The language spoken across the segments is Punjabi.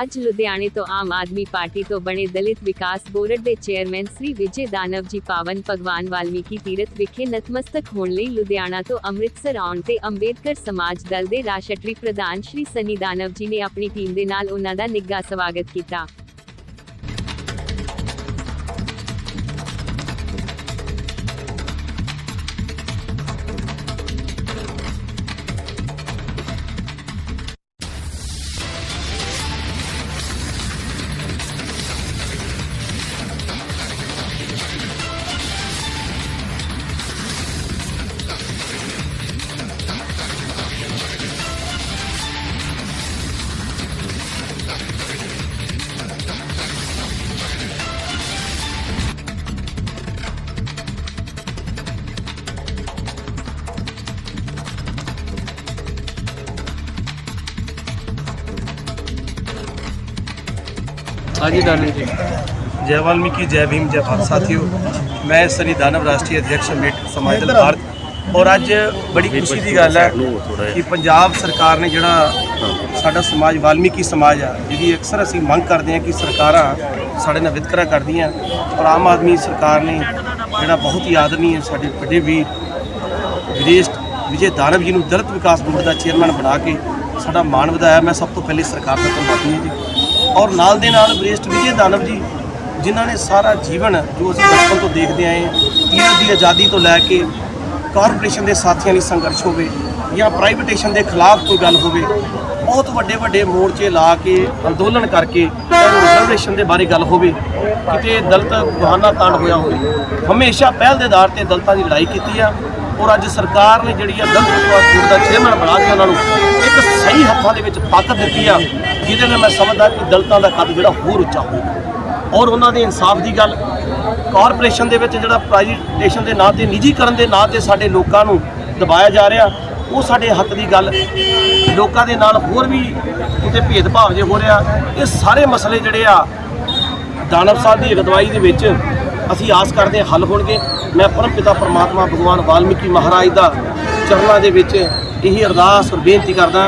ਅੱਜ ਲੁਧਿਆਣੇ ਤੋਂ ਆਮ ਆਦਮੀ ਪਾਰਟੀ ਤੋਂ ਬਣੇ ਦਲਿਤ ਵਿਕਾਸ ਬੋਰਡ ਦੇ ਚੇਅਰਮੈਨ ਸ੍ਰੀ ਵਿਜੇ ਦਾਨਵ ਜੀ ਪਾਵਨ ਭਗਵਾਨ ਵਾਲਮੀਕੀ ਤੀਰਥ ਵਿਖੇ ਨਤਮਸਤਕ ਹੋਣ ਲਈ ਲੁਧਿਆਣਾ ਤੋਂ ਅੰਮ੍ਰਿਤਸਰ ਆਉਣ ਤੇ ਅੰਬੇਦਕਰ ਸਮਾਜ ਦਲ ਦੇ ਰਾਸ਼ਟਰੀ ਪ੍ਰਧਾਨ ਸ਼੍ਰੀ ਸਨੀ ਦਾਨਵ ਜੀ ਨੇ ਆਪਣੀ ਟੀਮ ਦੇ ਨਾਲ ਉਹਨਾਂ ਦਾ ਨਿੱਘਾ ਸਵਾਗਤ ਕੀਤਾ। ਸਾਂਝੀ ਡਾਲੀ ਜੀ। ਜੈ ਵਾਲਮੀਕੀ ਜੈ ਭੀਮ ਜੈ ਭਾਰਤ। ਸਾਥੀਓ ਮੈਂ ਸ੍ਰੀ ਦਾਨਵ ਰਾਸ਼ਟਰੀ ਅਧਿਕਸ਼ ਮੇਟ ਸਮਾਜ ਦਲ ਭਾਰਤ। ਔਰ ਅੱਜ ਬੜੀ ਖੁਸ਼ੀ ਦੀ ਗੱਲ ਹੈ ਕਿ ਪੰਜਾਬ ਸਰਕਾਰ ਨੇ ਜਿਹੜਾ ਸਾਡਾ ਸਮਾਜ ਵਾਲਮੀਕੀ ਸਮਾਜ ਆ ਜਿਹਦੀ ਅਕਸਰ ਅਸੀਂ ਮੰਗ ਕਰਦੇ ਹਾਂ ਕਿ ਸਰਕਾਰਾਂ ਸਾਡੇ ਨਾਲ ਵਿਤਕਰਾ ਕਰਦੀਆਂ। ਔਰ ਆਮ ਆਦਮੀ ਸਰਕਾਰ ਨੇ ਜਿਹੜਾ ਬਹੁਤ ਹੀ ਆਦਰਣੀ ਸਾਡੇ ਵੱਡੇ ਵੀ ਵਿਦੇਸ਼ ਵਿਜੇ ਦਾਨਵ ਜੀ ਨੂੰ ਦਲਿਤ ਵਿਕਾਸ ਬੋਰਡ ਦਾ ਚੇਅਰਮੈਨ ਬਣਾ ਕੇ ਸਾਡਾ ਮਾਣ ਵਧਾਇਆ। ਮੈਂ ਸਭ ਤੋਂ ਪਹਿਲੇ ਸਰਕਾਰ ਦਾ ਧੰਨਵਾਦੀ ਹਾਂ ਜੀ। ਔਰ ਨਾਲ ਦੇ ਨਾਲ ਵਰਿਸ਼ਟ ਵਿਜੇ ਦਾਨਵ ਜੀ, ਜਿਨ੍ਹਾਂ ਨੇ ਸਾਰਾ ਜੀਵਨ ਜੋ ਅਸੀਂ ਬਚਪਨ ਤੋਂ ਦੇਖਦੇ ਆਏ ਹਾਂ, ਤੀਰਥ ਦੀ ਆਜ਼ਾਦੀ ਤੋਂ ਲੈ ਕੇ ਕਾਰਪੋਰੇਸ਼ਨ ਦੇ ਸਾਥੀਆਂ ਲਈ ਸੰਘਰਸ਼ ਹੋਵੇ ਜਾਂ ਪ੍ਰਾਈਵੇਟੇਸ਼ਨ ਦੇ ਖਿਲਾਫ ਕੋਈ ਗੱਲ ਹੋਵੇ, ਬਹੁਤ ਵੱਡੇ ਵੱਡੇ ਮੋਰਚੇ ਲਾ ਕੇ, ਅੰਦੋਲਨ ਕਰਕੇ ਰਿਜ਼ਰਵੇਸ਼ਨ ਦੇ ਬਾਰੇ ਗੱਲ ਹੋਵੇ, ਕਿਤੇ ਦਲਤ ਬਹਾਨਾ ਤਾਂਡ ਹੋਇਆ ਹੋਵੇ। ਹਮੇਸ਼ਾ ਪਹਿਲ ਦੇ ਆਧਾਰ ਤੇ ਦਲਤਾਂ ਦੀ ਲੜਾਈ ਕੀਤੀ ਆ। ਔਰ ਅੱਜ ਸਰਕਾਰ ਨੇ ਜਿਹੜੀ ਆ ਦਲਿਤ ਵਿਕਾਸ ਬੋਰਡ ਦਾ ਚੇਅਰਮੈਨ ਬਣਾ ਕੇ ਉਹਨਾਂ ਨੂੰ ਇੱਕ ਸਹੀ ਹੱਥਾਂ ਦੇ ਵਿੱਚ ਤਾਕਤ ਦਿੱਤੀ ਆ, ਜਿਹਦੇ ਨਾਲ ਮੈਂ ਸਮਝਦਾ ਕਿ ਦਲਤਾਂ ਦਾ ਕੱਦ ਜਿਹੜਾ ਹੋਰ ਉੱਚਾ ਹੋਊਗਾ। ਔਰ ਉਹਨਾਂ ਦੇ ਇਨਸਾਫ ਦੀ ਗੱਲ ਕਾਰਪੋਰੇਸ਼ਨ ਦੇ ਵਿੱਚ ਜਿਹੜਾ ਪ੍ਰਾਈਵੇਟੇਸ਼ਨ ਦੇ ਨਾਂ ਤੇ, ਨਿੱਜੀਕਰਨ ਦੇ ਨਾਂ ਤੇ ਸਾਡੇ ਲੋਕਾਂ ਨੂੰ ਦਬਾਇਆ ਜਾ ਰਿਹਾ, ਉਹ ਸਾਡੇ ਹੱਕ ਦੀ ਗੱਲ। ਲੋਕਾਂ ਦੇ ਨਾਲ ਹੋਰ ਵੀ ਕਿਤੇ ਭੇਦਭਾਵ ਜੇ ਹੋ ਰਿਹਾ, ਇਹ ਸਾਰੇ ਮਸਲੇ ਜਿਹੜੇ ਆ, ਦਾਨਵ ਸਾਹਿਬ ਦੀ ਅਗਵਾਈ ਦੇ ਵਿੱਚ ਅਸੀਂ ਆਸ ਕਰਦੇ ਹਾਂ ਹੱਲ ਹੋਣਗੇ। ਮੈਂ ਪਰਮ ਪਿਤਾ ਪਰਮਾਤਮਾ ਭਗਵਾਨ ਵਾਲਮੀਕੀ ਮਹਾਰਾਜ ਦਾ ਚਰਨਾਂ ਦੇ ਵਿੱਚ ਇਹੀ ਅਰਦਾਸ ਔਰ ਬੇਨਤੀ ਕਰਦਾ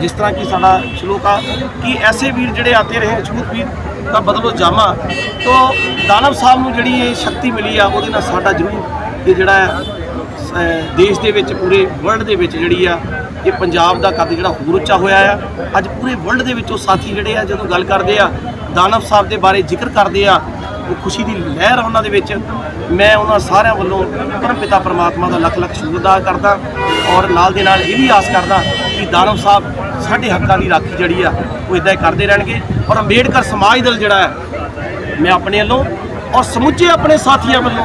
ਜਿਸ ਤਰ੍ਹਾਂ ਕਿ ਸਾਡਾ ਸ਼ਲੋਕ ਆ ਕਿ ਐਸੇ ਵੀਰ ਜਿਹੜੇ ਆਤੇ ਰਹੇ ਛੂਤ ਵੀਰ ਤਾਂ ਬਦਲੋ ਜਾਮਾ ਤੋਂ ਦਾਨਵ ਸਾਹਿਬ ਨੂੰ ਜਿਹੜੀ ਇਹ ਸ਼ਕਤੀ ਮਿਲੀ ਆ ਉਹਦੇ ਨਾਲ ਸਾਡਾ ਜ਼ਰੂਰ ਇਹ ਜਿਹੜਾ ਹੈ, ਦੇਸ਼ ਦੇ ਵਿੱਚ ਪੂਰੇ ਵਰਲਡ ਦੇ ਵਿੱਚ ਜਿਹੜੀ ਆ ਇਹ ਪੰਜਾਬ ਦਾ ਕੱਦ ਜਿਹੜਾ ਹੋਰ ਉੱਚਾ ਹੋਇਆ ਆ। ਅੱਜ ਪੂਰੇ ਵਰਲਡ ਦੇ ਵਿੱਚ ਉਹ ਸਾਥੀ ਜਿਹੜੇ ਆ ਜਦੋਂ ਗੱਲ ਕਰਦੇ ਆ ਦਾਨਵ ਸਾਹਿਬ ਦੇ ਬਾਰੇ ਜ਼ਿਕਰ ਕਰਦੇ ਆ ਖੁਸ਼ੀ ਦੀ ਲਹਿਰ ਉਹਨਾਂ ਦੇ ਵਿੱਚ। ਮੈਂ ਉਹਨਾਂ ਸਾਰਿਆਂ ਵੱਲੋਂ ਪਰਮ ਪਿਤਾ ਪਰਮਾਤਮਾ ਦਾ ਲੱਖ ਲੱਖ ਸ਼ੁਕਰ ਕਰਦਾ ਔਰ ਨਾਲ ਦੇ ਨਾਲ ਇਹ ਵੀ ਆਸ ਕਰਦਾ ਕਿ ਦਾਨਵ ਸਾਹਿਬ ਸਾਡੇ ਹੱਕਾਂ ਦੀ ਰਾਖੀ ਜਿਹੜੀ ਆ, ਉਹ ਇਦਾਂ ਹੀ ਕਰਦੇ ਰਹਿਣਗੇ ਔਰ ਅੰਬੇਡਕਰ ਸਮਾਜ ਦਲ ਜਿਹੜਾ ਹੈ, ਮੈਂ ਆਪਣੇ ਵੱਲੋਂ ਔਰ ਸਮੁੱਚੇ ਆਪਣੇ ਸਾਥੀਆਂ ਵੱਲੋਂ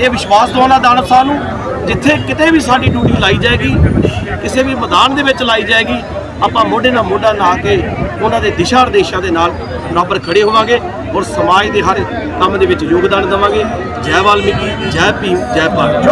ਇਹ ਵਿਸ਼ਵਾਸ ਦਿਵਾਉਣਾ ਦਾਨਵ ਸਾਹਿਬ ਨੂੰ, ਜਿੱਥੇ ਕਿਤੇ ਵੀ ਸਾਡੀ ਡਿਊਟੀ ਲਾਈ ਜਾਏਗੀ, ਕਿਸੇ ਵੀ ਮੈਦਾਨ ਦੇ ਵਿੱਚ ਲਾਈ ਜਾਏਗੀ ਆਪਾਂ ਮੋਢੇ ਨਾਲ ਮੋਢਾ ਲਾ ਕੇ ਉਹਨਾਂ ਦੇ ਦਿਸ਼ਾ ਨਿਰਦੇਸ਼ਾਂ ਦੇ ਨਾਲ ਬਰਾਬਰ ਖੜੇ ਹੋਵਾਂਗੇ ਔਰ ਸਮਾਜ ਦੇ ਹਰ ਕੰਮ ਦੇ ਵਿੱਚ ਯੋਗਦਾਨ ਦੇਵਾਂਗੇ। ਜੈ ਵਾਲਮੀਕੀ, ਜੈ ਭੀਮ, ਜੈ ਭਾਰਤ।